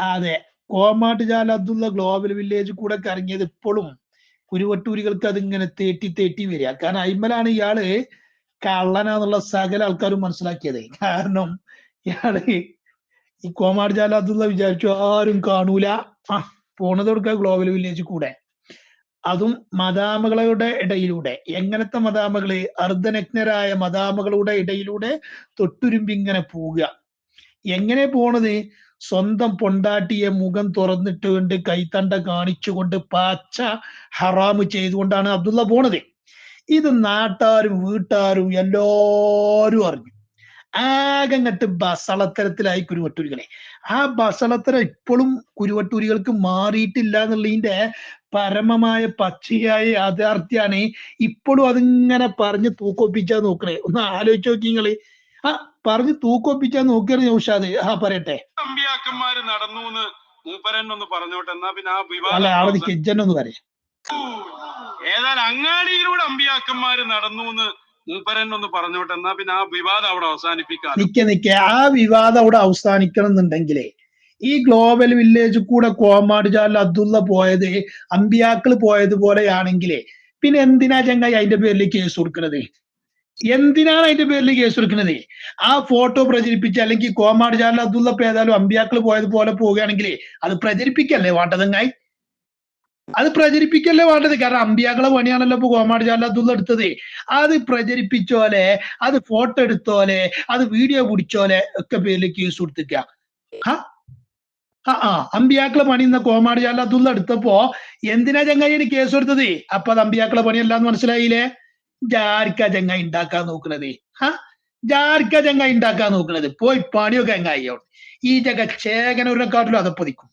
അതെ. കോമാട്ട് ജാല അബ്ദുള്ള ഗ്ലോബൽ വില്ലേജ് കൂടെ കറങ്ങിയത് ഇപ്പോഴും കുരുവട്ടൂരികൾക്ക് അതിങ്ങനെ തേട്ടി തേട്ടി വരിക. കാരണം അയിമലാണ് ഇയാൾ കള്ളനാന്നുള്ള സകല ആൾക്കാരും മനസ്സിലാക്കിയത്. കാരണം ഇയാൾ ഈ കോമാട് ജാല അബ്ദുള്ള വിചാരിച്ചു ആരും കാണൂല. ആ പോണത് കൊടുക്കുക ഗ്ലോബൽ വില്ലേജ് കൂടെ. അതും മദാമകളുടെ ഇടയിലൂടെ. എങ്ങനത്തെ മദാമകൾ? അർദ്ധനഗ്നരായ മദാമകളുടെ ഇടയിലൂടെ തൊട്ടുരുമ്പിങ്ങനെ പോവുക. എങ്ങനെ പോണത്? സ്വന്തം പൊണ്ടാട്ടിയെ മുഖം തുറന്നിട്ട് തുറന്നിട്ടുകൊണ്ട് കൈത്തണ്ട കാണിച്ചുകൊണ്ട് പച്ച ഹറാമ് ചെയ്തുകൊണ്ടാണ് അബ്ദുള്ള പോണത്. ഇത് നാട്ടാരും വീട്ടാരും എല്ലാരും അറിഞ്ഞു. ആകെ അങ്ങട്ട് ബസളത്തരത്തിലായി കുരുവട്ടൂരികളെ. ആ ബസളത്തരം ഇപ്പോഴും കുരുവട്ടൂരികൾക്ക് മാറിയിട്ടില്ല എന്നുള്ളതിന്റെ പരമമായ പച്ചയായ യാഥാർത്ഥ്യാണ് ഇപ്പോഴും അതിങ്ങനെ പറഞ്ഞ് തൂക്കൊപ്പിച്ചാ നോക്കണേ. ഒന്ന് ആലോചിച്ച് നോക്കി നിങ്ങൾ. ആ പറഞ്ഞ് തൂക്കൊപ്പിച്ചാ നോക്കിയാണ് നൗഷാദ് ആ പറയട്ടെ. അമ്പിയാക്കന്മാര് നടന്നു എന്ന് മൂപ്പരൻ ഒന്ന് പറഞ്ഞോട്ടെ എന്നാ പിന്നെ ആ വിവാദം പറയാം. ഏതായാലും അങ്ങാടിയിലൂടെ അമ്പിയാക്കന്മാര് നടന്നു എന്ന് മൂപ്പരൻ ഒന്ന് പറഞ്ഞോട്ടെ എന്നാ പിന്നെ ആ വിവാദം അവിടെ അവസാനിപ്പിക്കാം നിക്ക നിക്ക. ആ വിവാദം അവിടെ അവസാനിക്കണം എന്നുണ്ടെങ്കിലേ ഈ ഗ്ലോബൽ വില്ലേജ് കൂടെ കോമാട് ജാലിൽ അബ്ദുള്ള പോയത് അമ്പിയാക്കൾ പോയതുപോലെയാണെങ്കിലേ പിന്നെ എന്തിനാ ചങ്ങായി അതിന്റെ പേരിൽ കേസ് കൊടുക്കുന്നത് എന്തിനാണ് അതിന്റെ പേരിൽ കേസ് എടുക്കുന്നത്? ആ ഫോട്ടോ പ്രചരിപ്പിച്ച് അല്ലെങ്കിൽ കോമാട് ജാലിൽ അബ്ദുള്ള പേതാലും അമ്പിയാക്കൾ പോയതുപോലെ പോവുകയാണെങ്കിൽ അത് പ്രചരിപ്പിക്കല്ലേ വേണ്ടതെങ്ങായി അത് പ്രചരിപ്പിക്കല്ലേ വേണ്ടത് കാരണം അമ്പിയാക്കളെ പണിയാണല്ലോ ഇപ്പൊ കോമാട് അബ്ദുള്ള എടുത്തത്. അത് പ്രചരിപ്പിച്ചോലെ അത് ഫോട്ടോ എടുത്തോലെ അത് വീഡിയോ പിടിച്ചോലെ ഒക്കെ പേരിൽ കേസ് കൊടുത്തിക്ക ആ ആ. അമ്പിയാക്കളെ പണി ഇന്ന കോമാട് ജാലത്തുള്ള എടുത്തപ്പോ എന്തിനാ ചങ്ങായി കേസ് കൊടുത്തത്? അപ്പൊ അത് അമ്പിയാക്കളെ പണിയല്ലാന്ന് മനസ്സിലായില്ലേ? ജാരിക്ക ചങ്ങ ഉണ്ടാക്കാൻ നോക്കണത്. ആ ജാരിക്ക ചങ്ങ ഉണ്ടാക്കാൻ നോക്കണത്. പോയി പണിയൊക്കെ അങ്ങായി ഈ ജഗ ചേകനൂരിനെക്കാട്ടിലും അതപ്പതിക്കും.